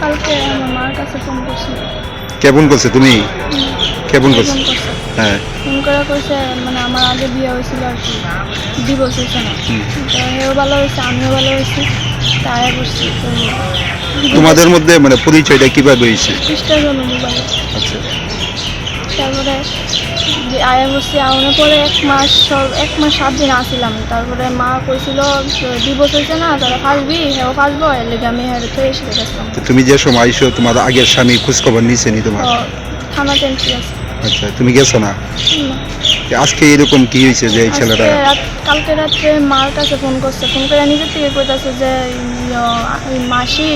কালকে আমার মার কাছে ফোন করছিল কেমন করছে? তুমি? কেমন ফোন করছে? হ্যাঁ। ফোন করা কইছে মানে আমার আগে বিয়ে হয়েছিল আর কি ডিভোর্স হয়েছে না। তো হেও ভালো হয়েছে আমিও ভালো হয়েছি তাই বসছি তোমাদের মধ্যে মানে পরিচয়টা কীভাবে হয়েছে? করল আচ্ছা। তারপরে আয়া বসছি আউনের পরে এক মাস সব এক মাস সাত দিন আসিলাম। তারপরে মা কইছিল ডিভোর্স হয়েছে না তারা ফাঁসবি হেও ফাঁসবো এর লেগে আমি হের তো এসে গেছিলাম তুমি যে সময় আইসো তোমার আগের স্বামী খোঁজখবর নিছে নি তোমার? থানা টেন্সি আছে। আচ্ছা তুমি গেছো না। আজকে এরকম কি হয়েছে যে এই ছেলেটা? রাত- কালকে রাত্রে মার কাছে ফোন করছে। ফোন করে নিজের থেকে কইতাছে যে মাসি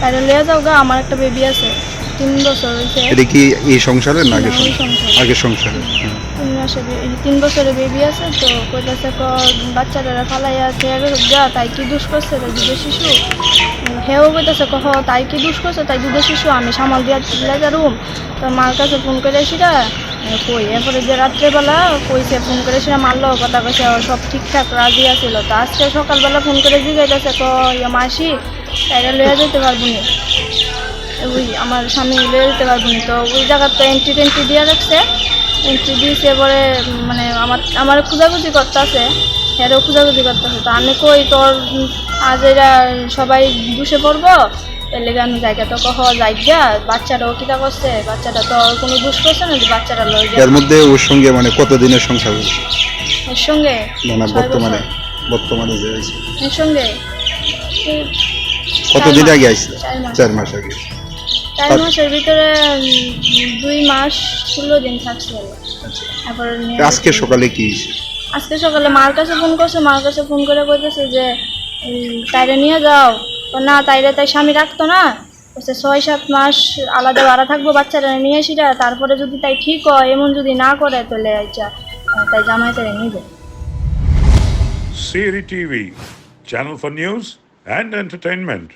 তাহলে লিয়ে যাও গা আমার একটা বেবি আছে। তিন বছর হয়েছে। এটা কি এই সংসারের না আগের সংসার? সংসার। আগের সংসারে তিন মাসে বে- তিন বছরের বেবি আছে তো কইতাছে ক বাচ্চাটা ফালাইয়া থেকে যা তাই কি দুষ করছে? তাই দুধের শিশু। হেও কইতাছে কহ তাই কি দুষ করছে? তাই দুধের শিশু আমি সামাল দিয়া লেগা রুম। তো মার কাছে ফোন করে সেটা কই এরপরে যে রাত্রেবেলা কইছে ফোন করে সেটা মারলো কথা কইছে ও সব ঠিকঠাক রাজি আছিল। তো আজকে সকালবেলা ফোন করে জিগাইতেছে ক ইয়া মাসি তাইরা লইয়া যেতে পারব নি? ওই আমার স্বামী যেতে পারব নি। তো ওই জায়গার তো এন্ট্রি টেন্ট্রি দিয়ে রাখছে এন্ট্রি দিয়েছে পরে মানে আমার আমার খোঁজাখুঁজি করতেছে। হেরও খোঁজাখুঁজি করতেছে। তো আমি কই তোর আজ এরা সবাই দুষে পড়ব? এর লেগে আমি জায়গা তো কহ জায়গা বাচ্চাটাও কিতা করছে? বাচ্চাটা তো কোনো দুষ করছে না যে বাচ্চাটা লই এর মধ্যে ওর সঙ্গে মানে কতদিনের সংসার হয়েছে? এর সঙ্গে? মানে বর্তমানে বর্তমানে যে হয়েছে। এর সঙ্গে? কতদিন আগে আসছে চার মাস আগে। চার মাসের ভিতরে দুই মাস ষোলো দিন থাকছে তারপর নিয়ে আজকে সকালে কি? আজকে সকালে মার কাছে ফোন করছে মার কাছে ফোন করে বলতেছে যে তাইরে নিয়ে যাও। তো না তাইরে তাই স্বামী রাখতো না। বলছে ছয় সাত মাস আলাদা ভাড়া থাকব বাচ্চারা নিয়ে এসিটা তারপরে যদি তাই ঠিক হয় এমন যদি না করে তাহলে আচ্ছা তাই জামাই তাই নিবে। Siri TV, channel for news and entertainment.